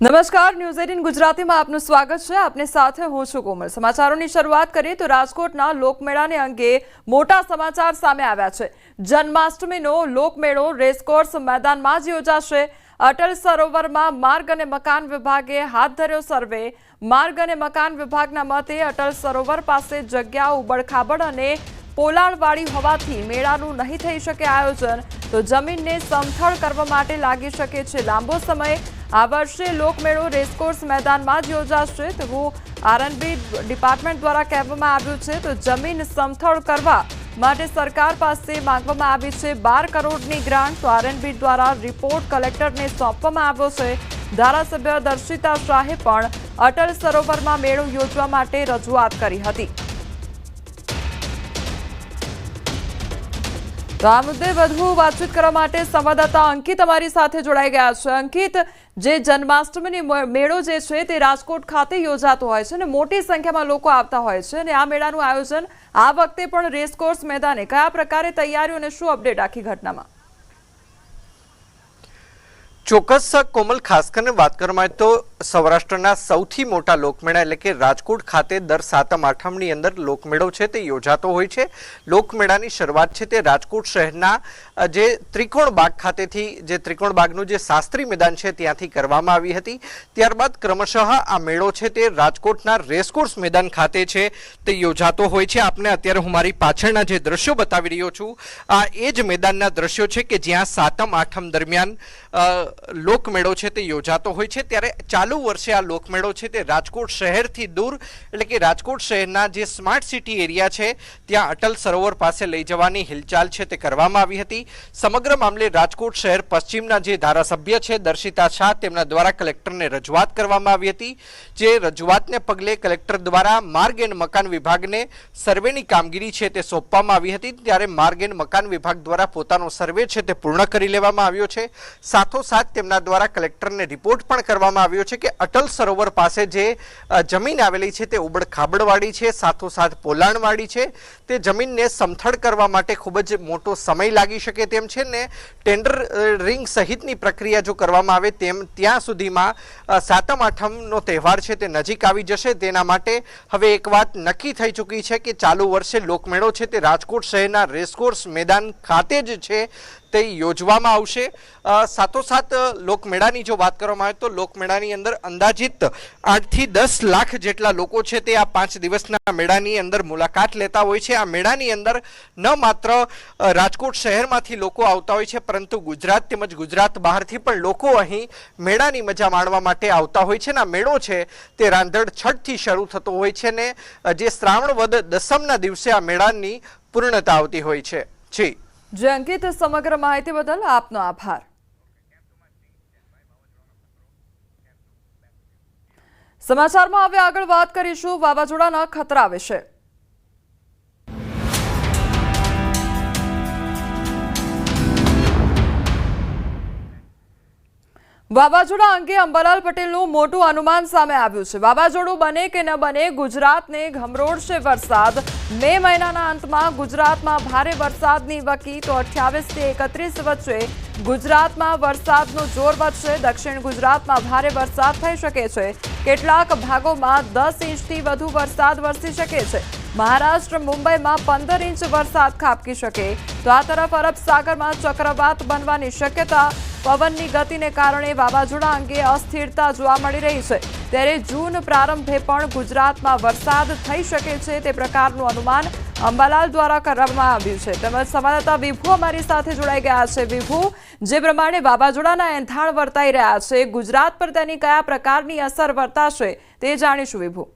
નમસ્કાર news eighteen ગુજરાતીમાં આપનું સ્વાગત છે. આપની સાથે હું છું કોમલ. સમાચારોની શરૂઆત કરીએ તો રાજકોટના લોકમેળાને અંગે મોટા સમાચાર સામે આવ્યા છે. જન્માષ્ટમીનો લોકમેળો રેસકોર્સ મેદાનમાં જ યોજાશે. અટલ સરોવરમાં માર્ગ અને મકાન વિભાગે હાથ ધર્યો સર્વે. માર્ગ અને મકાન વિભાગના મતે અટલ સરોવર પાસે જગ્યા ઉબડખાબડ અને પોલાણવાળી હોવાથી મેળાનું નહીં થઈ શકે આયોજન, તો જમીનને સમથળ કરવા માટે લાગી શકે છે. લાંબો સમય આ વર્ષે લોકમેળો રેસકોર્સ મેદાનમાં જ યોજાશે તેવું આરએનબી ડિપાર્ટમેન્ટ દ્વારા કહેવામાં આવ્યું છે. તો જમીન સમથળ કરવા માટે સરકાર પાસે માંગવામાં આવી છે બાર કરોડની ગ્રાન્ટ. તો આરએનબી દ્વારા રિપોર્ટ કલેક્ટરને સોંપવામાં આવ્યો છે. ધારાસભ્ય દર્શિતા શાહે પણ અટલ સરોવરમાં મેળો યોજવા માટે રજૂઆત કરી હતી. તો આ મુદ્દે વધુ વાતચીત કરવા માટે સંવાદદાતા અંકિત અમારી સાથે જોડાઈ ગયા છે. અંકિત, જે જન્માષ્ટમીની મેળો જે છે તે રાજકોટ ખાતે યોજાતો હોય છે અને મોટી સંખ્યામાં લોકો આવતા હોય છે અને આ મેળાનું આયોજન આ વખતે પણ રેસકોર્સ મેદાને કયા પ્રકારે તૈયારીઓ અને શું અપડેટ આખી ઘટનામાં? ચોક્કસ કોમલ, ખાસ કરીને વાત કરવામાં આવે તો સૌરાષ્ટ્રના સૌથી મોટા લોકમેળા એટલે કે રાજકોટ ખાતે દર સાતમ આઠમની અંદર લોકમેળો છે તે યોજાતો હોય છે. લોકમેળાની શરૂઆત છે તે રાજકોટ શહેરના જે ત્રિકોણ બાગ ખાતેથી, જે ત્રિકોણ બાગનું જે શાસ્ત્રી મેદાન છે ત્યાંથી કરવામાં આવી હતી. ત્યારબાદ ક્રમશઃ આ મેળો છે તે રાજકોટના રેસકોર્સ મેદાન ખાતે છે તે યોજાતો હોય છે. આપને અત્યારે હું મારી પાછળના જે દ્રશ્યો બતાવી રહ્યો છું, આ એ જ મેદાનના દ્રશ્યો છે કે જ્યાં સાતમ આઠમ દરમિયાન લોકમેળો છે તે યોજાતો હોય છે. ત્યારે ચાલુ વર્ષે આ લોકમેળો છે તે રાજકોટ શહેરથી દૂર, એટલે કે રાજકોટ શહેરના જે સ્માર્ટ સિટી એરિયા છે, ત્યાં અટલ સરોવર પાસે લઈ જવાની હિલચાલ છે તે કરવામાં આવી હતી. સમગ્ર મામલે રાજકોટ શહેર પશ્ચિમના જે ધારાસભ્ય છે, દર્શિતા શાહ, તેમના દ્વારા કલેક્ટરને રજૂઆત કરવામાં આવી હતી, જે રજૂઆતને પગલે કલેક્ટર દ્વારા માર્ગ એન્ડ મકાન વિભાગને સર્વેની કામગીરી છે તે સોંપવામાં આવી હતી. ત્યારે માર્ગ એન્ડ મકાન વિભાગ દ્વારા પોતાનો સર્વે છે તે પૂર્ણ કરી લેવામાં આવ્યો છે. સાથોસાથ તેમના દ્વારા કલેક્ટરને રિપોર્ટ પણ કરવામાં આવ્યો છે કે અટલ સરોવર પાસે જે જમીન આવેલી છે તે ઉબડ ખાબડવાળી છે, સાથોસાથ પોલાણવાળી છે. તે જમીનને સમથળ કરવા માટે ખૂબ જ મોટો સમય લાગી શકે તેમ છે ને ટેન્ડર રિંગ સહિતની પ્રક્રિયા જો કરવામાં આવે તેમ ત્યાં સુધીમાં સાતમ આઠમનો તહેવાર છે તે નજીક આવી જશે. તેના માટે હવે એક વાત નક્કી થઈ ચૂકી છે કે ચાલુ વર્ષે લોકમેળો છે તે રાજકોટ શહેરના રેસકોર્સ મેદાન ખાતે જ છે. તે યોજવામાં આવશે. સાથોસાથ લોકમેળાની જો વાત કરવામાં આવે તો લોકમેળાની અંદર અંદાજિત આઠથી દસ લાખ જેટલા લોકો છે તે આ પાંચ દિવસના મેળાની અંદર મુલાકાત લેતા હોય છે. આ મેળાની અંદર ન માત્ર રાજકોટ શહેરમાંથી લોકો આવતા હોય છે, પરંતુ ગુજરાત તેમજ ગુજરાત બહારથી પણ લોકો અહીં મેળાની મજા માણવા માટે આવતા હોય છે. આ મેળો છે તે રાંધણ છઠથી શરૂ થતો હોય છે ને જે શ્રાવણ વદ દસમના દિવસે આ મેળાની પૂર્ણતા આવતી હોય છે. જી. જે અંકિત સમગ્ર માહિતી બદલ આપનો આભાર. સમાચારમાં હવે આગળ વાત કરીશું. વાવાઝોડાના ખતરા વિશે. વાવાઝોડા અંગે અંબાલાલ પટેલનું મોટું અનુમાન સામે આવ્યું છે. વાવાઝોડું બને કે ન બને ગુજરાતને ગમરોડશે વરસાદ. મે મહિનાના અંતમાં ગુજરાતમાં ભારે વરસાદની વકી તો અઠ્યાવીસથી એકત્રીસ વચ્ચે ગુજરાતમાં વરસાદનું જોર વધશે. દક્ષિણ ગુજરાતમાં ભારે વરસાદ થઈ શકે છે. કેટલાક ભાગોમાં દસ ઇંચથી વધુ વરસાદ વરસી શકે છે. મહારાષ્ટ્ર, મુંબઈમાં પંદર ઇંચ વરસાદ ખાબકી શકે. તો આ તરફ અરબ ચક્રવાત બનવાની શક્યતા પવનની ગતિને કારણે વાવાઝોડા અંગે અસ્થિરતા જોવા મળી રહી છે. ત્યારે જૂન પ્રારંભે પણ ગુજરાતમાં વરસાદ થઈ શકે છે તે પ્રકારનું અનુમાન અંબાલાલ દ્વારા કરવામાં આવ્યું છે. તેમજ સંવાદદાતા વિભુ અમારી સાથે જોડાઈ ગયા છે. વિભુ, જે પ્રમાણે વાવાઝોડાના એંધાણ વર્તાઈ રહ્યા છે, ગુજરાત પર તેની કયા પ્રકારની અસર વર્તાશે તે જાણીશું વિભુ.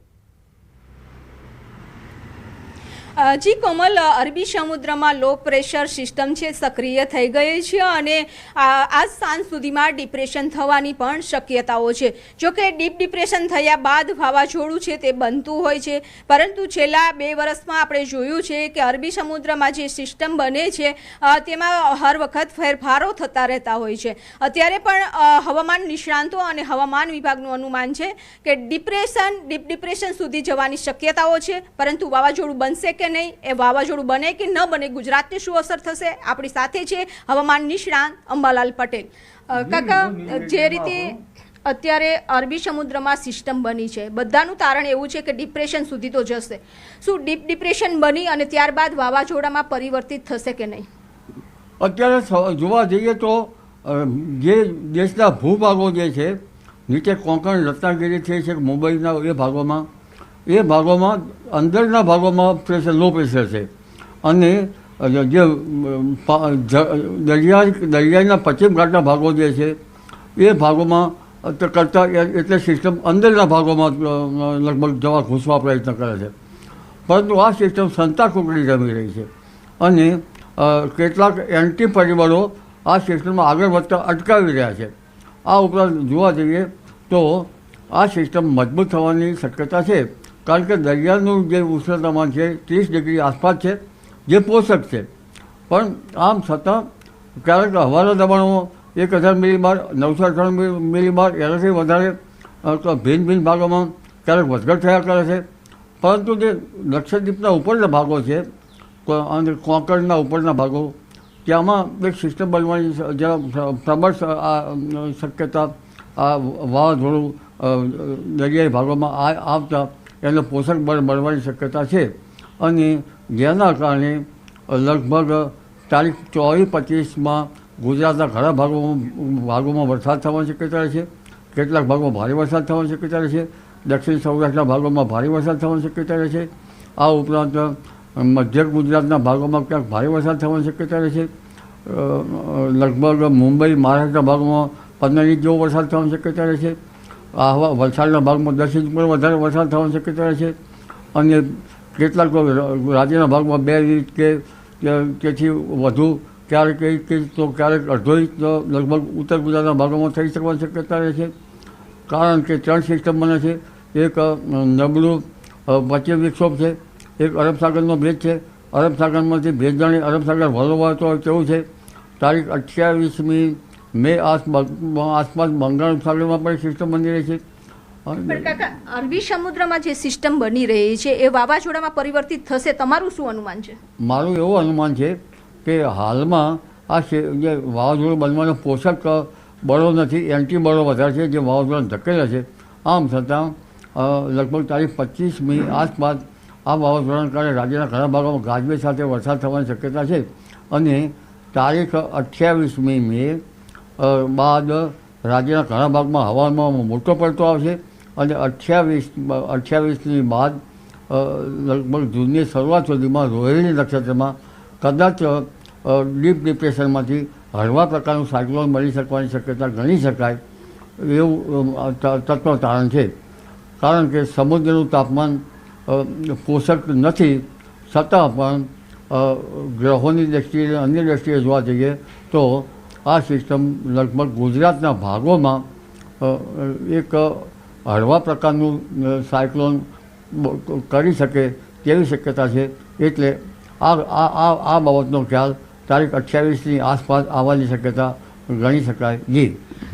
જી, કોમલ અરબી સમુદ્રમાં લો પ્રેશર સિસ્ટમ છે, સક્રિય થઈ ગઈ છે અને આજ સાંજ સુધીમાં ડિપ્રેશન થવાની પણ શક્યતાઓ છે. જો કે ડીપ ડિપ્રેશન થયા બાદ વાવાઝોડું છે તે બનતું હોય છે. પરંતુ છેલ્લા બે વર્ષમાં આપણે જોયું છે કે અરબી સમુદ્રમાં જે સિસ્ટમ બને છે તેમાં હર વખત ફેરફારો થતા રહેતા હોય છે. અત્યારે પણ હવામાન નિષ્ણાંતો અને હવામાન વિભાગનું અનુમાન છે કે ડિપ્રેશન ડીપ ડિપ્રેશન સુધી જવાની શક્યતાઓ છે, પરંતુ વાવાઝોડું બનશે કે નહીં એ વાવાઝોડું બને કે ન બને ગુજરાતને શું અસર થશે? આપણી સાથે છે હવામાન નિષ્ણાંત અંબાલાલ પટેલ. કાકા જે રીતે અત્યારે અરબી સમુદ્રમાં સિસ્ટમ બની છે બધાનું તારણ એવું છે કે ડિપ્રેશન સુધી તો જશે. શું ડીપ ડિપ્રેશન બની અને ત્યારબાદ વાવાઝોડામાં પરિવર્તિત થશે કે નહીં? અત્યારે જોવા જઈએ તો જે દેશના ભૂભાગો જે છે નીચે કોંકણ રત્નાગીરી છે છે મુંબઈના એ ભાગોમાં એ ભાગોમાં, અંદરના ભાગોમાં પ્રેશર, લો પ્રેશર છે. અને જે દરિયા દરિયાના પશ્ચિમ ઘાટના ભાગો જે છે, એ ભાગોમાં કરતાં એટલે સિસ્ટમ અંદરના ભાગોમાં લગભગ જવા ઘૂસવા પ્રયત્ન કરે છે. પરંતુ આ સિસ્ટમ સંતા કુકડી જમી રહી છે. અને કેટલાક એન્ટી પરિબળો આ સિસ્ટમમાં આગળ વધતા અટકાવી રહ્યા છે. આ ઉપરાંત જોવા જઈએ તો, આ સિસ્ટમ મજબૂત થવાની શક્યતા છે. કારણ કે દરિયાનું જે ઉષ્ણતામાન છે, ત્રીસ ડિગ્રી આસપાસ છે, જે પોષક છે. પણ આમ છતાં, ક્યારેક હવાના દબાણો એક હજાર મિલીબાર, નવસો અઠાણું મિલીબાર, એનાથી વધારે ભિન્ન ભિન્ન ભાગોમાં ક્યારેક વધઘટ થયા કરે છે. પરંતુ જે લક્ષદ્વીપના ઉપરના ભાગો છે અને કોંકણના ઉપરના ભાગો, ત્યાંમાં એક સિસ્ટમ બનવાની જરા પ્રબળ શક્યતા, આ વાવાઝોડું દરિયાઈ ભાગોમાં આવતા એને પોષક બળ મળવાની શક્યતા છે. અને જેના કારણે લગભગ તારીખ ચોવીસ પચીસમાં ગુજરાતના ઘણા ભાગોમાં ભાગોમાં વરસાદ થવાની શક્યતા છે. કેટલાક ભાગોમાં ભારે વરસાદ થવાની શક્યતા છે. દક્ષિણ સૌરાષ્ટ્રના ભાગોમાં ભારે વરસાદ થવાની શક્યતા છે. આ ઉપરાંત મધ્ય ગુજરાતના ભાગોમાં ક્યાંક ભારે વરસાદ થવાની શક્યતા છે. લગભગ મુંબઈ, મહારાષ્ટ્રના ભાગોમાં પંદર ઇંચ જેવો વરસાદ થવાની શક્યતા છે. આહવા, વલસાડના ભાગમાં દસ ઇંચ પણ વધારે વરસાદ થવાની શક્યતા રહે છે. અને કેટલાક રાજ્યના ભાગમાં બે ઇંચ કે તેથી વધુ, ક્યારેક એક ઇંચ તો ક્યારેક અડધો ઇંચ તો લગભગ ઉત્તર ગુજરાતના ભાગોમાં થઈ શકવાની શક્યતા રહે છે. કારણ કે ત્રણ સિસ્ટમ બને છે. એક નબળું પશ્ચિમ વિક્ષોભ છે. એક અરબ ભેજ છે. અરબ સાગરમાંથી ભેજ જાણી અરબ સાગર વલોવાતો હોય તેવું છે? તારીખ અઠ્યાવીસમી મે આસપાસ આસપાસ બંગાળ ખાડીમાં પણ સિસ્ટમ બની રહી છે પણ કાકા અરબી સમુદ્રમાં જે સિસ્ટમ બની રહી છે એ વાવાઝોડામાં પરિવર્તિત થશે તમારું શું અનુમાન છે? મારું એવું અનુમાન છે કે હાલમાં આ જે વાવાઝોડું બનવાનો પોષક બળો નથી એન્ટી બળો વધારે છે જે વાવાઝોડા ધકેલા છે. આમ છતાં લગભગ તારીખ પચીસમી આસપાસ આ વાવાઝોડાના કારણે રાજ્યના ઘણા ભાગોમાં ગાજવીજ સાથે વરસાદ થવાની શક્યતા છે. અને તારીખ અઠ્યાવીસમી મે બાદ રાજ્યના ઘણા ભાગમાં હવામાનમાં મોટો પડતો આવશે અને અઠ્યાવીસ, અઠ્યાવીસની બાદ લગભગ જૂનની શરૂઆત સુધીમાં રોહિણી નક્ષત્રમાં કદાચ ડીપ ડિપ્રેશનમાંથી હળવા પ્રકારનું સાયક્લોન મળી શકવાની શક્યતા ગણી શકાય એવું તત્વ તારણ છે. કારણ કે સમુદ્રનું તાપમાન પોષક નથી, છતાં પણ ગ્રહોની દ્રષ્ટિએ અન્ય દ્રષ્ટિએ જોવા જઈએ તો આ સિસ્ટમ લગભગ ગુજરાતના ભાગોમાં એક હળવા પ્રકારનું સાયક્લોન કરી શકે તેવી શક્યતા છે. એટલે આ આ આ બાબતનો ખ્યાલ તારીખ અઠ્યાવીસની આસપાસ આવવાની શક્યતા ગણી શકાય. જી.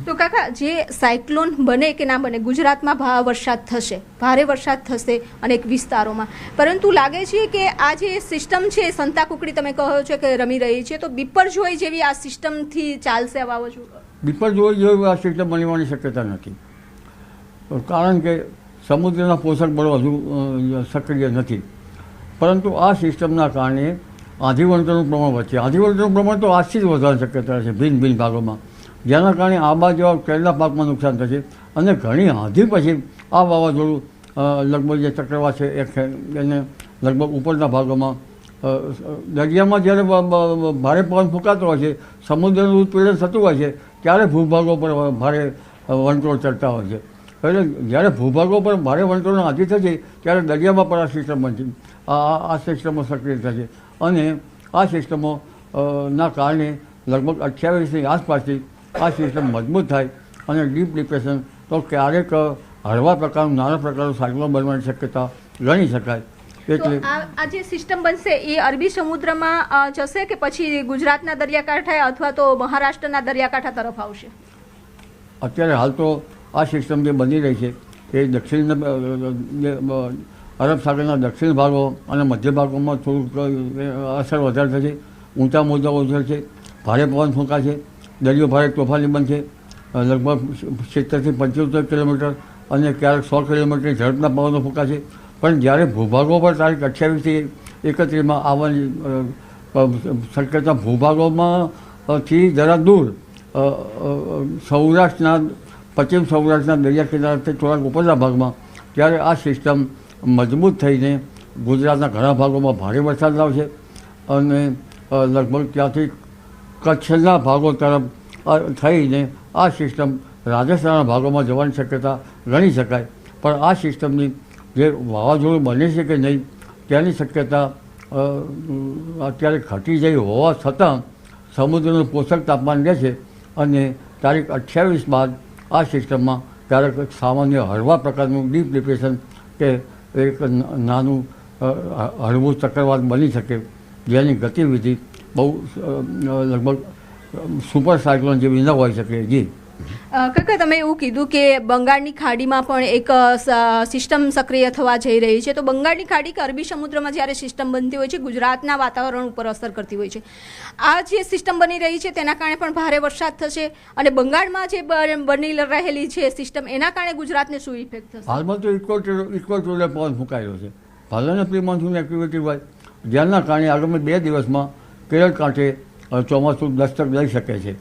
તો કાકા જે સાયક્લોન બને કે ના બને ગુજરાતમાં ભા વરસાદ થશે. ભારે વરસાદ થશે અનેક વિસ્તારોમાં. પરંતુ લાગે છે કે આ જે સિસ્ટમ છે સંતા કુકડી તમે કહો છો કે રમી રહી છે તો બિપરજોય જેવી આ સિસ્ટમથી ચાલશે આ વાવાઝોડું? વિપર જોઈ જેવી આ સિસ્ટમ બનવાની શક્યતા નથી. કારણ કે સમુદ્રના પોષક બળો હજુ સક્રિય નથી. પરંતુ આ સિસ્ટમના કારણે આંધીવંતરનું પ્રમાણ વધશે. આંધીવંતરનું પ્રમાણ તો આજથી જ વધારે શક્યતા છે, ભિન્ન ભિન્ન ભાગોમાં. જેના કારણે આંબા જેવા કેળના પાકમાં નુકસાન થશે અને ઘણી આધી પછી આ વાવાઝોડું લગભગ જે ચક્રવાત છે એ એને લગભગ ઉપરના ભાગોમાં દરિયામાં જ્યારે ભારે પવન ફૂંકાતો હોય છે, સમુદ્રનું ઉત્પીડન થતું હોય છે, ત્યારે ભૂભાગો પર ભારે વંટોળ ચડતા હોય છે. એટલે જ્યારે ભૂભાગો પર ભારે વંટોળનો આધી થશે, ત્યારે દરિયામાં પણ આ સિસ્ટમ બનશે. આ- આ સિસ્ટમો સક્રિય થશે. અને આ સિસ્ટમો ના કારણે લગભગ અઠ્યાવીસની આસપાસથી આ સિસ્ટમ મજબૂત થાય અને ડીપ ડિપ્રેશન તો ક્યારેક હળવા પ્રકારનું નાના પ્રકારનું સાયક્લોન બનવાની શક્યતા ગણી શકાય. એટલે આ જે સિસ્ટમ બનશે એ અરબી સમુદ્રમાં જશે કે પછી ગુજરાતના દરિયાકાંઠે અથવા તો મહારાષ્ટ્રના દરિયાકાંઠા તરફ આવશે? અત્યારે હાલ તો આ સિસ્ટમ જે બની રહી છે એ દક્ષિણ અરબ સાગરના દક્ષિણ ભાગો અને મધ્ય ભાગોમાં થોડુંક અસર વધારે થશે. ઊંચા મોજા છે. ભારે પવન ફૂંકાશે. દરિયો ભારે તોફાની બનશે. લગભગ સિત્તેરથી પંચોતેર કિલોમીટર અને ક્યારેક સો કિલોમીટર ઝડપના પવનો ફૂંકાશે. પણ જ્યારે ભૂભાગો પર તારીખ અઠ્યાવીસથી એકત્રીસમાં આવવાની શક્યતા ભૂભાગોમાં થી જરા દૂર સૌરાષ્ટ્રના, પશ્ચિમ સૌરાષ્ટ્રના દરિયા કિનારાથી થોડાક ઉપરના ભાગમાં, ત્યારે આ સિસ્ટમ મજબૂત થઈને ગુજરાતના ઘણા ભાગોમાં ભારે વરસાદ લાવશે અને લગભગ ત્યાંથી કચ્છના ભાગો તરફ થઈને આ સિસ્ટમ રાજસ્થાનના ભાગોમાં જવાની શક્યતા ગણી શકાય. પણ આ સિસ્ટમની જે વાવાઝોડું બને છે કે નહીં, તેની શક્યતા અત્યારે ઘટી જઈ હોવા છતાં સમુદ્રનું પોષક તાપમાન લે છે અને તારીખ અઠ્યાવીસ બાદ આ સિસ્ટમમાં ક્યારેક સામાન્ય હળવા પ્રકારનું ડીપ ડિપ્રેશન કે એક નાનું હળવું ચક્રવાત બની શકે. જેની ગતિવિધિ બહુ લગભગ સુપર સાયક્લોન જેવી ન હોઈ શકે. જી. કાકા, તમે એવું કીધું કે બંગાળની ખાડીમાં પણ એક સિસ્ટમ સક્રિય થવા જઈ રહી છે. તો બંગાળની ખાડી કે અરબી સમુદ્રમાં જ્યારે સિસ્ટમ બનતી હોય છે, ગુજરાતના વાતાવરણ ઉપર અસર કરતી હોય છે. આ જે સિસ્ટમ બની રહી છે, તેના કારણે પણ ભારે વરસાદ થશે અને બંગાળમાં જે બની રહેલી છે સિસ્ટમ, એના કારણે ગુજરાતને શું ઇફેક્ટ થશે? હાલમાં તો ઇક્વેટર ઇક્વેટોરિયલ પવન ફૂંકાયો છે. ભલે પ્રી મોન્સૂન એક્ટિવિટી હોય જેના કારણે આગામી બે દિવસમાં કેરળ કાંઠે ચોમાસું દસ્તક લઈ શકે છે.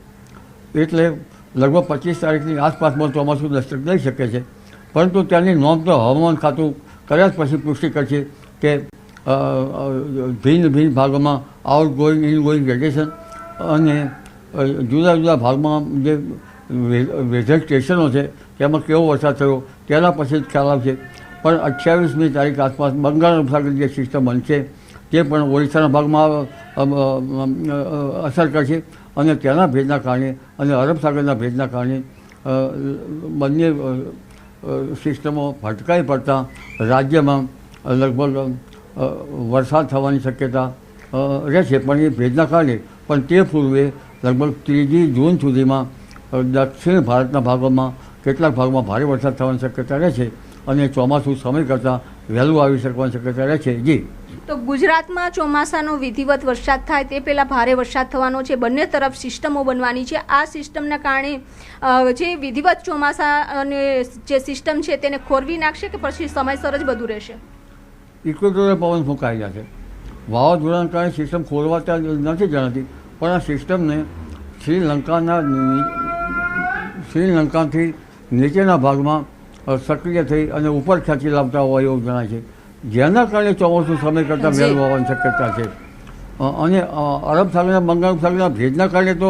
એટલે લગભગ પચીસ તારીખની આસપાસમાં ચોમાસું દસ્તક લઈ શકે છે પરંતુ તેની નોંધ તો હવામાન ખાતું કર્યા જ પછી પુષ્ટિ કરશે કે ભિન્ન ભિન્ન ભાગોમાં out going in going vacation અને જુદા જુદા ભાગમાં જે વેધર સ્ટેશનો છે તેમાં કેવો વરસાદ થયો તેના પછી જ ખ્યાલ આવશે પણ અઠ્યાવીસમી તારીખ આસપાસ બંગાળ ઉપસાગર જે સિસ્ટમ બનશે તે પણ ઓડિશાના ભાગમાં અસર કરશે અને તેના ભેજના કારણે અને અરબ સાગરના ભેજના કારણે બંને સિસ્ટમો ભટકાઈ પડતા રાજ્યમાં લગભગ વરસાદ થવાની શક્યતા રહેશે. પણ એ ભેજના કારણે, પણ તે પૂર્વે લગભગ ત્રીજી જૂન સુધીમાં દક્ષિણ ભારતના ભાગોમાં કેટલાક ભાગમાં ભારે વરસાદ થવાની શક્યતા રહે છે અને ચોમાસું સમય કરતાં વહેલું આવી શકવાની શક્યતા રહે છે જી. તો ગુજરાતમાં ચોમાસાનો વિધિવત વરસાદ થાય તે પહેલાં ભારે વરસાદ થવાનો છે. બંને તરફ સિસ્ટમો બનવાની છે. આ સિસ્ટમના કારણે જે વિધિવત ચોમાસા અને જે સિસ્ટમ છે તેને ખોરવી નાખશે કે પછી સમયસર જ બધું રહેશે? ઇક્વેટોરિયલ પવન ફૂંકાઈ જશે વાવાઝોડાના કારણે સિસ્ટમ ખોલવાતા નથી જણાતી, પણ આ સિસ્ટમને શ્રીલંકાના શ્રીલંકાથી નીચેના ભાગમાં સક્રિય થઈ અને ઉપર ખેંચી લાવતા હોય એવું જણાય છે. જેના કારણે ચોમાસું સમય કરતાં. વહેલું આવવાની શક્યતા છે અને અરબ સાગરના બંગાળ સાગરના ભેજના કારણે તો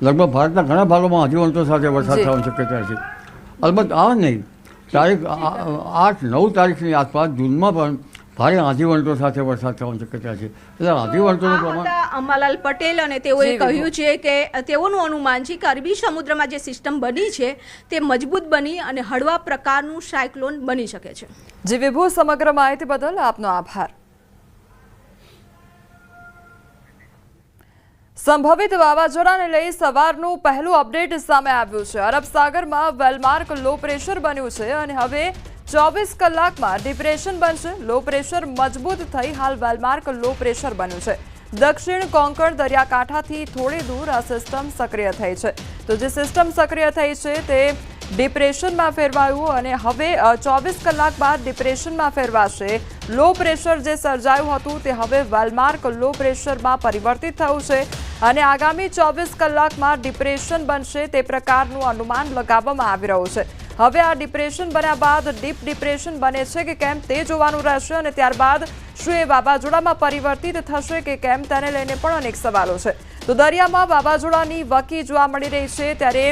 લગભગ ભારતના ઘણા ભાગોમાં હજીવંતો સાથે વરસાદ થવાની શક્યતા છે અલબત્ત આ નહીં તારીખ આઠ નવ તારીખની આસપાસ જૂનમાં પણ ભારે આંધીવંટો સાથે વરસાદ થવાની શક્યતા છે. એટલે આંધીવંટોનું પ્રમાણ અંબાલાલ પટેલ અને તેઓએ કહ્યું છે કે તેઓનું અનુમાન છે કે અરબી સમુદ્રમાં જે સિસ્ટમ બની છે તે મજબૂત બની અને હળવા પ્રકારનું સાયક્લોન બની શકે છે. જે વિભુ સમગ્ર માહિતી બદલ આપનો આભાર. સંભવિત વાવાઝોડાને લઈ સવારનું પહેલું અપડેટ સામે આવ્યું છે. અરબ સાગરમાં વેલમાર્ક લો પ્રેશર બન્યું છે અને હવે ચોવીસ કલાકમાં ડિપ્રેશન બનશે લો પ્રેશર મજબૂત થઈ હાલ વેલમાર્ક લો પ્રેશર બન્યું છે. દક્ષિણ કોંકણ દરિયાકાંઠાથી થોડી દૂર આ સિસ્ટમ સક્રિય થઈ છે. તો જે સિસ્ટમ સક્રિય થઈ છે તે ડિપ્રેશનમાં ફેરવાયું અને હવે ચોવીસ કલાક બાદ ડિપ્રેશનમાં ફેરવાશે. લો પ્રેશર જે સર્જાયું હતું તે હવે વેલમાર્ક લો પ્રેશરમાં પરિવર્તિત થયું છે અને આગામી ચોવીસ કલાકમાં ડિપ્રેશન બનશે તે પ્રકારનું અનુમાન લગાવવામાં આવી રહ્યું છે. હવે આ ડિપ્રેશન બન્યા બાદ ડીપ ડિપ્રેશન બને છે કે કેમ તે જોવાનું રહેશે અને ત્યારબાદ શું એ વાવાઝોડામાં પરિવર્તિત થશે કે કેમ તેને લઈને પણ અનેક સવાલો છે. તો દરિયામાં વાવાઝોડાની વકી જોવા મળી રહી છે ત્યારે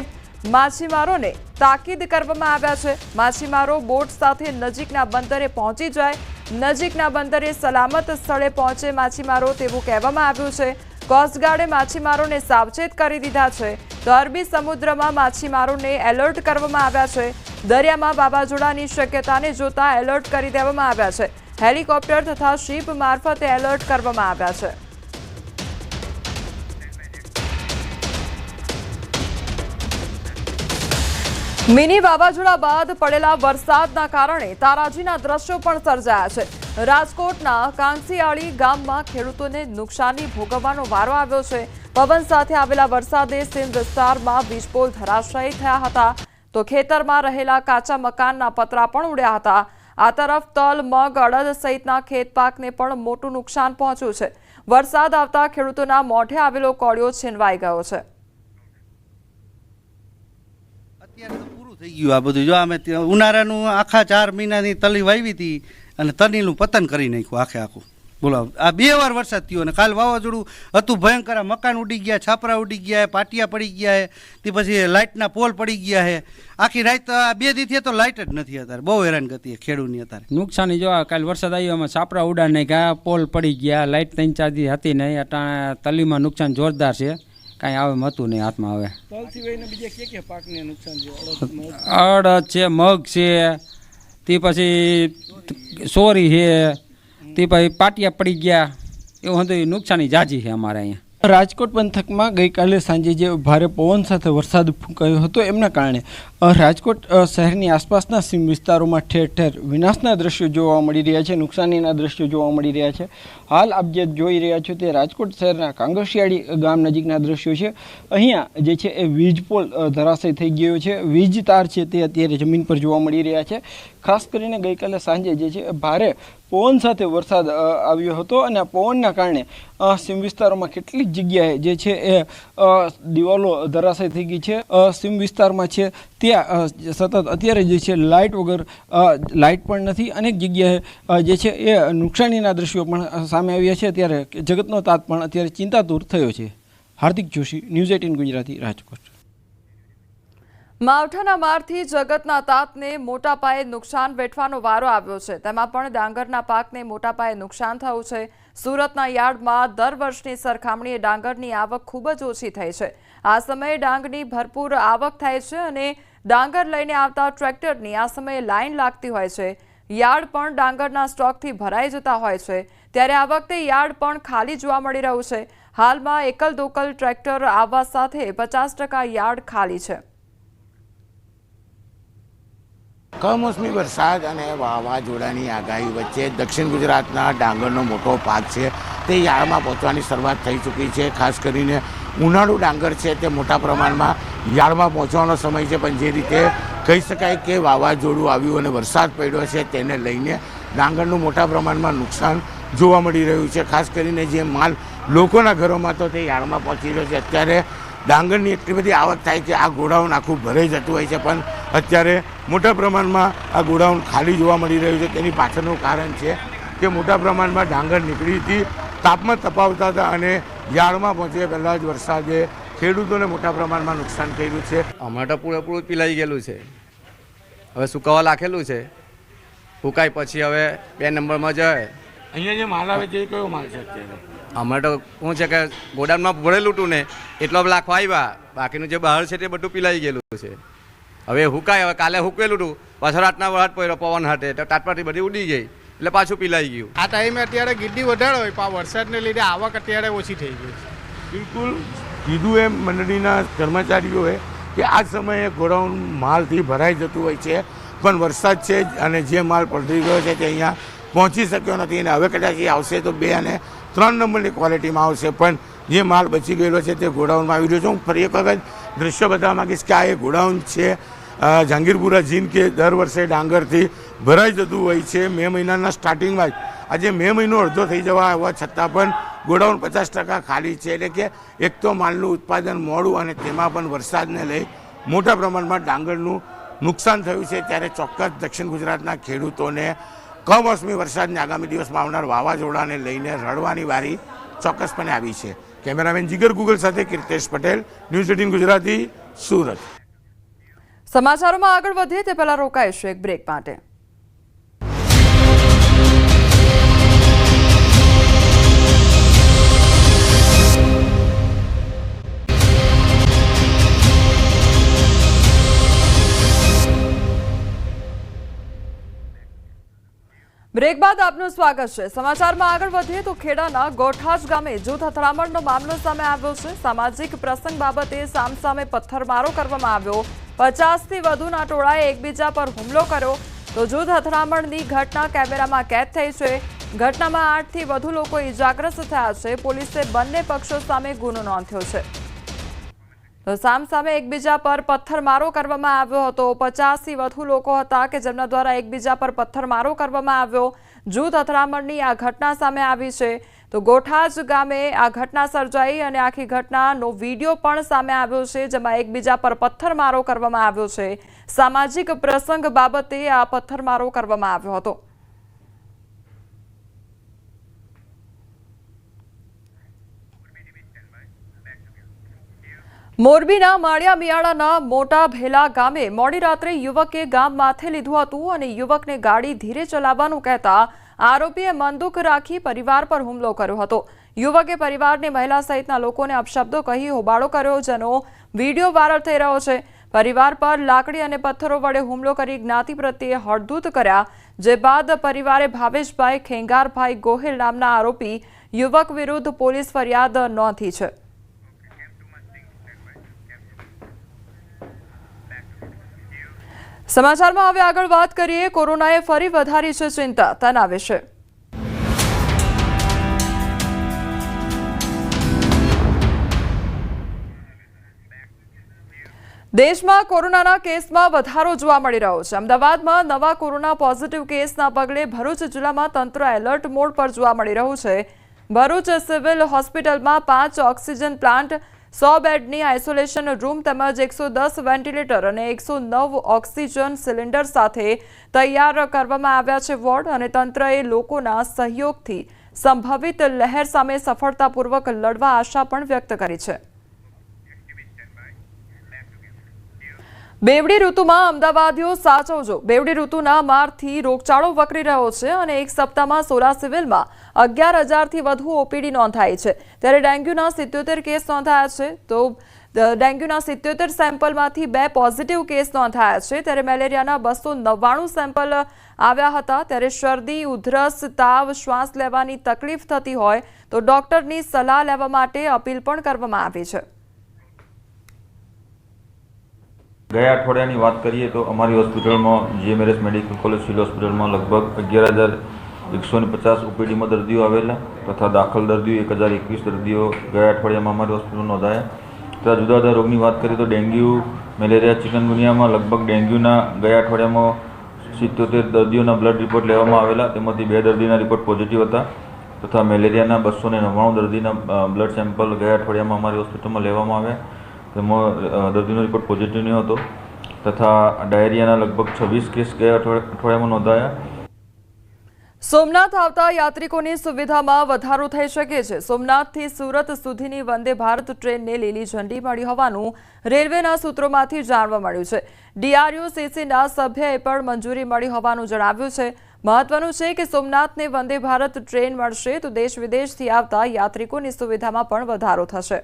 માછીમારોને તાકીદ કરવામાં આવ્યા છે. માછીમારો બોટ સાથે નજીકના બંદરે પહોંચી જાય, નજીકના બંદરે સલામત સ્થળે પહોંચે માછીમારો તેવું કહેવામાં આવ્યું છે. કોસ્ટગાર્ડે માછીમારોને સાવચેત કરી દીધા છે. તો અરબી સમુદ્રમાં માછીમારોને એલર્ટ કરવામાં આવ્યા છે. દરિયામાં વાવાઝોડાની શક્યતાને જોતા એલર્ટ કરી દેવામાં આવ્યા છે. હેલિકોપ્ટર તથા શીપ મારફતે એલર્ટ કરવામાં આવ્યા છે. મિની વાવાઝોડા બાદ પડેલા વરસાદના કારણે તારાજીના દ્રશ્યો પણ સર્જાયા છે. રાજકોટના કાંસીયાળી ગામમાં ખેડૂતોને નુકસાની ભોગવવાનો વારો આવ્યો છે. પવન સાથે આવેલા વરસાદે સીમ વિસ્તારમાં વીજપોલ ધરાશાયી થયા હતા. તો ખેતરમાં રહેલા કાચા મકાનના પતરા પણ ઉડ્યા હતા. આ તરફ તલ, મગ, અડદ સહિતના ખેત પાકને પણ મોટું નુકસાન પહોંચ્યું છે. વરસાદ આવતા ખેડૂતોના મોઢે આવેલો કોળિયો છીનવાઈ ગયો છે. થઈ ગયું આ બધું. જો અમે ઉનાળાનું આખા ચાર મહિનાની તલી વાવી હતી અને તલીનું પતન કરી નાખ્યું આખે આખું. બોલો, આ બે વાર વરસાદ થયો અને કાલ વાવાઝોડું હતું, ભયંકર મકાન ઉડી ગયા, છાપરા ઉડી ગયા, પાટિયા પડી ગયા હે, તે પછી લાઇટના પોલ પડી ગયા હે. આખી રાત આ બે દીથી તો લાઇટ જ નથી અત્યારે, બહુ હેરાન ગતિ ખેડૂતની અત્યારે. નુકસાની જો કાલ વરસાદ આવ્યો એમાં છાપરા ઉડા નહીં ગયા પોલ પડી ગયા, લાઇટ ત્રણ ચાર દી હતી નહીં, અટાણે તલીમાં નુકસાન જોરદાર છે. કાંઈ આવે મતું નહીં હાથમાં આવે. અડદ છે મગ છે તે પછી સોરી છે તે પછી પાટિયા પડી ગયા. એવું હતું નુકસાની જાજી છે અમારે અહીંયા. રાજકોટ પંથકમાં ગઈકાલે સાંજે જે ભારે પવન સાથે વરસાદ ફૂંકાયો હતો, એમના કારણે રાજકોટ શહેરની આસપાસના સીમ વિસ્તારોમાં ઠેર ઠેર વિનાશના દ્રશ્યો જોવા મળી રહ્યા છે, નુકસાનીના દ્રશ્યો જોવા મળી રહ્યા છે. હાલ આપ જે જોઈ રહ્યા છો તે રાજકોટ શહેરના કાંગરશિયાળી ગામ નજીકના દ્રશ્યો છે. અહીંયા જે છે એ વીજ પોલ ધરાશય થઈ ગયો છે. વીજ તાર છે તે અત્યારે જમીન પર જોવા મળી રહ્યા છે. ખાસ કરીને ગઈકાલે સાંજે જે છે ભારે પવન સાથે વરસાદ આવ્યો હતો અને આ પવનના કારણે સીમ વિસ્તારોમાં કેટલીક જગ્યાએ જે છે એ દિવાલો ધરાશય થઈ ગઈ છે. સીમ વિસ્તારમાં છે ત્યાં સતત અત્યારે જે છે લાઇટ વગર લાઇટ પણ નથી. અનેક જગ્યાએ જે છે એ નુકસાનીના દ્રશ્યો પણ સામે આવ્યા છે. ત્યારે જગતનો તાત પણ અત્યારે ચિંતાતુર થયો છે. Hardik Joshi, news eighteen Gujarati, Rajkot. માવઠાના મારથી જગતના તાતને મોટા પાયે નુકસાન વેઠવાનો વારો આવ્યો છે. તેમાં પણ ડાંગરના પાકને મોટા પાયે નુકસાન થયું છે. સુરતના યાર્ડમાં દર વર્ષની સરખામણીએ ડાંગરની આવક ખૂબ જ ઓછી થઈ છે. આ સમયે ડાંગની ભરપૂર આવક થાય છે અને ડાંગર લઈને આવતા ટ્રેક્ટરની આ સમયે લાઈન લાગતી હોય છે. યાર્ડ પણ ડાંગરના સ્ટોકથી ભરાઈ જતા હોય છે. ત્યારે આ વખતે યાર્ડ પણ ખાલી જોવા મળી રહ્યું છે. હાલમાં એકલ દોકલ ટ્રેક્ટર આવવા સાથે પચાસ યાર્ડ ખાલી છે. કમોસમી વરસાદ અને વાવાઝોડાની આગાહી વચ્ચે દક્ષિણ ગુજરાતના ડાંગરનો મોટો પાક છે. તે યાળમાં પહોંચવાની શરૂઆત થઈ ચૂકી છે. ખાસ કરીને ઉનાળુ ડાંગર છે તે મોટા પ્રમાણમાં યાળમાં પહોંચવાનો સમય છે. પણ જે રીતે કહી શકાય કે વાવાઝોડું આવ્યું અને વરસાદ પડ્યો છે તેને લઈને ડાંગરનું મોટા પ્રમાણમાં નુકસાન જોવા મળી રહ્યું છે. ખાસ કરીને જે માલ લોકોના ઘરોમાં તો તે યાળમાં પહોંચી રહ્યો છે. અત્યારે ડાંગરની એટલી બધી આવક થાય કે આ ગોડાઉન આખું ભરાઈ જતું હોય છે. પણ અત્યારે મોટા પ્રમાણમાં આ ગોડાઉન ખાલી જોવા મળી રહ્યું છે. તેની પાછળનું કારણ છે કે મોટા પ્રમાણમાં ડાંગર નીકળી હતી તાપમાં તપાવતા હતા અને યાળમાં પહોંચ્યા પહેલાં જ વરસાદે ખેડૂતોને મોટા પ્રમાણમાં નુકસાન કર્યું છે. હમણાં તો પૂરેપૂરું પીલાઈ ગયેલું છે. હવે સુકાવા લાખેલું છે. સુકાય પછી હવે બે નંબરમાં જાય. અહીંયા જે માલ આવે છે એ કયો માલ છે હમણાં તો શું છે કે ગોડાઉનમાં ભરેલું હતું ને એટલો લાખવા આવ્યા. બાકીનું જે બહાર છે તે બધું પીલાઈ ગયેલું છે. હવે હુકાય હવે કાલે હુકેલું હતું પાછળ રાતના વરાટ પડ્યો પવન હાટે તો તાટપાટી બધી ઉડી ગઈ એટલે પાછું પીલાઈ ગયું. આ ટાઈમે અત્યારે ગીડી વધારે હોય પણ વરસાદને લીધે આવક અત્યારે ઓછી થઈ ગઈ છે. બિલકુલ કીધું એમ મંડળીના કર્મચારીઓએ કે આ સમયે ગોડાઉન માલથી ભરાઈ જતું હોય છે પણ વરસાદ છે જ અને જે માલ પલટી ગયો છે તે અહીંયા પહોંચી શક્યો નથી અને હવે કદાચ એ આવશે તો બે અને ત્રણ નંબરની ક્વોલિટીમાં આવશે પણ જે માલ બચી ગયેલો છે તે ગોડાઉનમાં આવી રહ્યો છે. હું ફરી એક વખત દૃશ્ય બતાવવા માંગીશ કે આ એ ગોડાઉન છે જહાંગીરપુરા જીન કે દર વર્ષે ડાંગરથી ભરાઈ જતું હોય છે મે મહિનાના સ્ટાર્ટિંગમાં જ. આજે મે મહિનો અડધો થઈ જવા હોવા છતાં પણ ગોડાઉન પચાસ ટકા ખાલી છે. એટલે કે એક તો માલનું ઉત્પાદન મોડું અને તેમાં પણ વરસાદને લઈ મોટા પ્રમાણમાં ડાંગરનું નુકસાન થયું છે. ત્યારે ચોક્કસ દક્ષિણ ગુજરાતના ખેડૂતોને કમોસમી વરસાદને આગામી દિવસમાં આવનાર વાવાઝોડાને લઈને રડવાની વારી ચોક્કસપણે આવી છે. કેમેરામેન જીગર ગુગલ સાથે કીર્તેશ પટેલ, ન્યૂઝ એટીન ગુજરાતી, સુરત. સમાચારોમાં આગળ વધીએ તે પહેલા રોકાઈશું એક બ્રેક માટે. બ્રેક બાદ આપનું સ્વાગત છે. સમાચારમાં આગળ વધીએ તો ખેડાના ગોઠાજ ગામે જૂથ અથડામણનો મામલો સામે આવ્યો છે. સામાજિક પ્રસંગ બાબતે સામસામે પથ્થરમારો કરવામાં આવ્યો પચાસથી વધુના ટોળાએ એકબીજા પર હુમલો કર્યો. તો જૂથ અથડામણની ઘટના કેમેરામાં કેદ થઈ છે. ઘટનામાં આઠથી વધુ લોકો ઇજાગ્રસ્ત થયા છે. પોલીસે બંને પક્ષો સામે ગુનો નોંધ્યો છે. તો સામસામે એકબીજા પર પથ્થરમારો કરવામાં આવ્યો હતો. પચાસથી વધુ લોકો હતા કે જેમના દ્વારા એકબીજા પર પથ્થરમારો કરવામાં આવ્યો. જૂથ અથડામણની આ ઘટના સામે આવી છે. તો ગોઠાજ ગામે આ ઘટના સર્જાઈ અને આખી ઘટનાનો વીડિયો પણ સામે આવ્યો છે, જેમાં એકબીજા પર પથ્થરમારો કરવામાં આવ્યો છે. સામાજિક પ્રસંગ બાબતે આ પથ્થરમારો કરવામાં આવ્યો હતો. મોરબીના માળિયા મિયાળાના મોટા ભેલા ગામે મોડી રાત્રે યુવકે ગામ માથે લીધું હતું અને યુવકને ગાડી ધીરે ચલાવવાનું કહેતા આરોપીએ મંદુક રાખી પરિવાર પર હુમલો કર્યો હતો. યુવકે પરિવારની મહિલા સહિતના લોકોને અપશબ્દો કહી હોબાળો કર્યો, જેનો વીડિયો વાયરલ થઈ રહ્યો છે. પરિવાર પર લાકડી અને પથ્થરો વડે હુમલો કરી જ્ઞાતિ પ્રત્યે હળદૂત કર્યા, જે બાદ પરિવારે ભાવેશભાઈ ખેંગારભાઈ ગોહિલ નામના આરોપી યુવક વિરુદ્ધ પોલીસ ફરિયાદ નોંધી છે. સમાચારમાં હવે આગળ વાત કરીએ. કોરોનાએ ફરી વધારી છે ચિંતા. તેના વિશે દેશમાં કોરોનાના કેસમાં વધારો જોવા મળી રહ્યો છે. અમદાવાદમાં નવા કોરોના પોઝિટિવ કેસના પગલે ભરૂચ જિલ્લામાં તંત્ર એલર્ટ મોડ પર જોવા મળી રહ્યું છે. ભરૂચ સિવિલ હોસ્પિટલમાં પાંચ ઓક્સિજન પ્લાન્ટ સો બેડની આઇસોલેશન રૂમ તેમજ એકસો દસ વેન્ટિલેટર અને એકસો નવ ઓક્સિજન સિલિન્ડર સાથે તૈયાર કરવામાં આવ્યા છે વોર્ડ અને તંત્રએ લોકોના સહયોગથી સંભવિત લહેર સામે સફળતાપૂર્વક લડવા આશા પણ વ્યક્ત કરી છે. બેવડી ઋતુમાં અમદાવાદીઓ સાચવજો બેવડી ઋતુના મારથી રોગચાળો વકરી રહ્યો છે અને એક સપ્તાહમાં સોલા સિવિલમાં અગિયાર હજારથી વધુ ઓપીડી નોંધાઈ છે. ત્યારે ડેન્ગ્યુના સિત્યોતેર કેસ નોંધાયા છે. તો ડેન્ગ્યુના સિત્યોતેર સેમ્પલમાંથી બે પોઝિટિવ કેસ નોંધાયા છે. ત્યારે મેલેરિયાના બસો નવ્વાણું સેમ્પલ આવ્યા હતા. ત્યારે શરદી, ઉધરસ, તાવ, શ્વાસ લેવાની તકલીફ થતી હોય તો ડોક્ટરની સલાહ લેવા માટે અપીલ પણ કરવામાં આવી છે. ગયા અઠવાડિયાની વાત કરીએ તો અમારી હોસ્પિટલમાં જીએમઆરએસ મેડિકલ કોલેજ, સિવિલ હોસ્પિટલમાં લગભગ અગિયાર હજાર એકસો ને પચાસ ઓપીડીમાં દર્દીઓ આવેલા તથા દાખલ દર્દીઓ એક હજાર એકવીસ દર્દીઓ ગયા અઠવાડિયામાં અમારી હોસ્પિટલમાં નોંધાયા. તથા જુદા જુદા રોગની વાત કરીએ તો ડેન્ગ્યુ, મેલેરિયા ચિકનગુનિયામાં લગભગ ડેન્ગ્યુના ગયા અઠવાડિયામાં સિત્તોતેર દર્દીઓના બ્લડ રિપોર્ટ લેવામાં આવેલા. તેમાંથી બે દર્દીના રિપોર્ટ પોઝિટિવ હતા તથા મેલેરિયાના બસો ને નવ્વાણું દર્દીના બ્લડ સેમ્પલ ગયા અઠવાડિયામાં અમારી હોસ્પિટલમાં લેવામાં આવ્યા. દર્દીનો રિપોર્ટ પોઝિટિવ નહીં હતો. તથા ડાયરિયાના લગભગ છવ્વીસ કેસ ગયા અઠવાડિયામાં નોંધાયા. સોમનાથ આવતા યાત્રિકોની સુવિધામાં વધારો થઈ શકે છે. સોમનાથથી સુરત સુધીની વંદે ભારત ટ્રેનને લીલી ઝંડી મળી હોવાનું રેલવેના સૂત્રોમાંથી જાણવા મળ્યું છે. ડીઆરયુ સીસીના સભ્યએ પણ મંજૂરી મળી હોવાનું જણાવ્યું છે. મહત્વનું છે કે સોમનાથને વંદે ભારત ટ્રેન મળશે તો દેશ વિદેશથી આવતા યાત્રિકોની સુવિધામાં પણ વધારો થશે.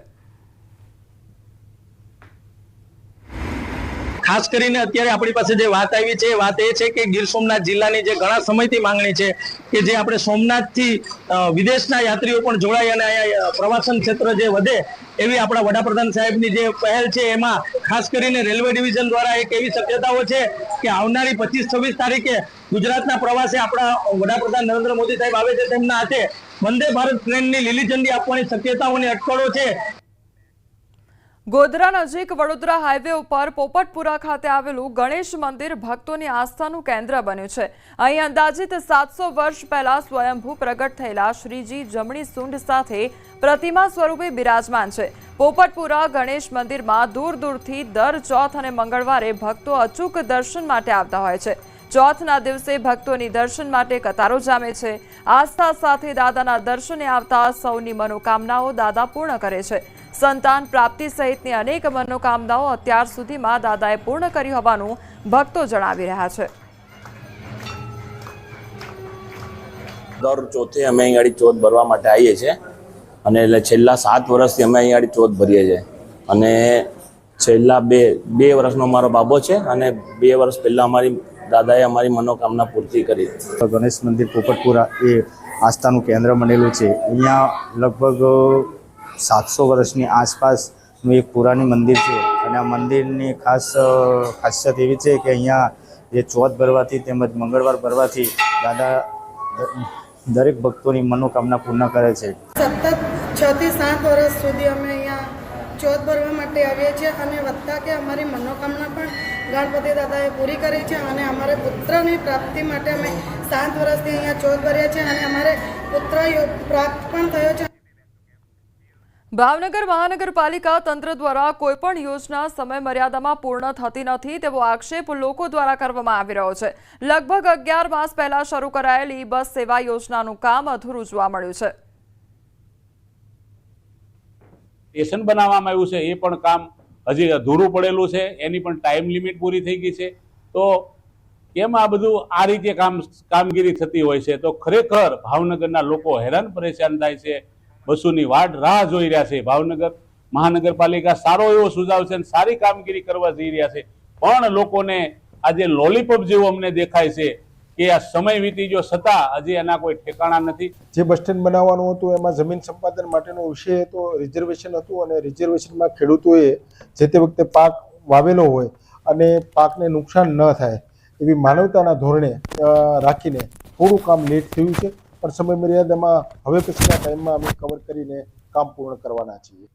ખાસ કરીને અત્યારે આપણી પાસે જે વાત આવી છે વાત એ છે કે ગીર સોમનાથ જિલ્લાની જે ઘણા સમયથી માંગણી છે કે જે આપણે સોમનાથથી વિદેશના યાત્રીઓ પણ જોડાય અને પ્રવાસન ક્ષેત્ર જે વધે એવી આપણા વડાપ્રધાન સાહેબની જે પહેલ છે એમાં ખાસ કરીને રેલવે ડિવિઝન દ્વારા એક એવી શક્યતાઓ છે કે આવનારી પચીસ, છવ્વીસ તારીખે ગુજરાતના પ્રવાસે આપણા વડાપ્રધાન નરેન્દ્ર મોદી સાહેબ આવે છે તેમના હાથે વંદે ભારત ટ્રેનની લીલી ઝંડી આપવાની શક્યતાઓની અટકળો છે. ગોધરા નજીક વડોદરા હાઈવે ઉપર પોપટપુરા ખાતે આવેલું ગણેશ મંદિર ભક્તોની આસ્થાનું કેન્દ્ર બન્યું છે. અહીં અંદાજિત સાતસો વર્ષ પહેલા સ્વયંભૂ પ્રગટ થયેલા શ્રીજી જમણી સૂંઢ સાથે પ્રતિમા સ્વરૂપે બિરાજમાન છે. પોપટપુરા ગણેશ મંદિરમાં દૂર દૂરથી દર ચોથ અને મંગળવારે ભક્તો અચૂક દર્શન માટે આવતા હોય છે. ચોથના દિવસે ભક્તોની દર્શન માટે કતારો જામે છે. આસ્થા સાથે દાદાના દર્શને આવતા સૌની મનોકામનાઓ દાદા પૂર્ણ કરે છે. સંતાન પ્રાપ્તિ સહિતની અનેક મનોકામનાઓ અત્યાર સુધીમાં દાદાએ પૂર્ણ કરી હોવાનું ભક્તો જણાવી રહ્યા છે. દર ચોથે અમે અહીં આગળ ચોથ ભરવા માટે આવીએ છીએ. અને એટલે છેલ્લા સાત વર્ષથી અમે અહીં આગળ ચોથ ભરીએ છીએ. અને છેલ્લા બે બે વર્ષનો મારો બાબો છે અને બે વર્ષ પહેલાં અમારી દાદાએ અમારી મનોકામના પૂર્તિ કરી. ગણેશ મંદિર પોપટપુરા એ આસ્થાનું કેન્દ્ર બનેલું છે. અહીંયા લગભગ સાતસો વર્ષની આસપાસનું એક પુરાણી મંદિર છે. અને આ મંદિરની ખાસ ખાસિયત એવી છે કે અહીંયા જે ચોથ ભરવાથી તેમજ મંગળવાર ભરવાથી દાદા દરેક ભક્તોની મનોકામના પૂર્ણ કરે છે. સતત છ થી સાત વર્ષ સુધી અમે ચોથ ભરવા માટે આવીએ છીએ અને વધતા કે અમારી મનોકામના પણ ગણપતિ દાદાએ પૂરી કરી છે અને અમારે પુત્રની પ્રાપ્તિ માટે અમે સાત વર્ષથી અહીંયા ચોથ ભર્યા છે અને અમારે પુત્ર પ્રાપ્ત પણ થયો છે. ભાવનગર મહાનગરપાલિકા તંત્ર દ્વારા કોઈપણ યોજના સમય મર્યાદામાં પૂર્ણ થતી નથી તેવો આક્ષેપ લોકો દ્વારા કરવામાં આવી રહ્યો છે. લગભગ અગિયાર માસ પહેલા શરૂ કરાયેલી બસ સેવા યોજનાનું કામ અધૂરું જોવા મળ્યું છે. સ્ટેશન બનાવવામાં આવ્યું છે, એ પણ કામ હજી અધૂરું પડેલું છે, એની પણ ટાઈમ લિમિટ પૂરી થઈ ગઈ છે. તો કેમ આ બધું આ રીતે કામ, કામગીરી થતી હોય છે? તો ખરેખર ભાવનગરના લોકો હેરાન પરેશાન થાય છે. બસોની વાટ રાહ જોઈ રહ્યા છે ભાવનગર. મહાનગરપાલિકા સારો એવો સુઝાવ છે અને સારી કામગીરી કરવા જઈ રહ્યા છે. પણ લોકોને આજે લોલીપોપ જેવું અમને દેખાય છે. કે આ સમય વીતી જો છતાં હજી એના કોઈ ઠેકાણા નથી. જે બસ સ્ટેન્ડ બનાવવાનું હતું, એમાં જમીન સંપાદન માટેનો વિષય હતો, રિઝર્વેશન હતું અને રિઝર્વેશનમાં ખેડૂતોએ જે તે વખતે પાક વાવેલો હોય અને પાકને નુકસાન ન થાય એવી માનવતાના ધોરણે રાખીને થોડું કામ લેટ થયું છે. પણ સમય મર્યાદામાં હવે પછીના ટાઈમમાં અમે કવર કરીને કામ પૂર્ણ કરવાના છીએ.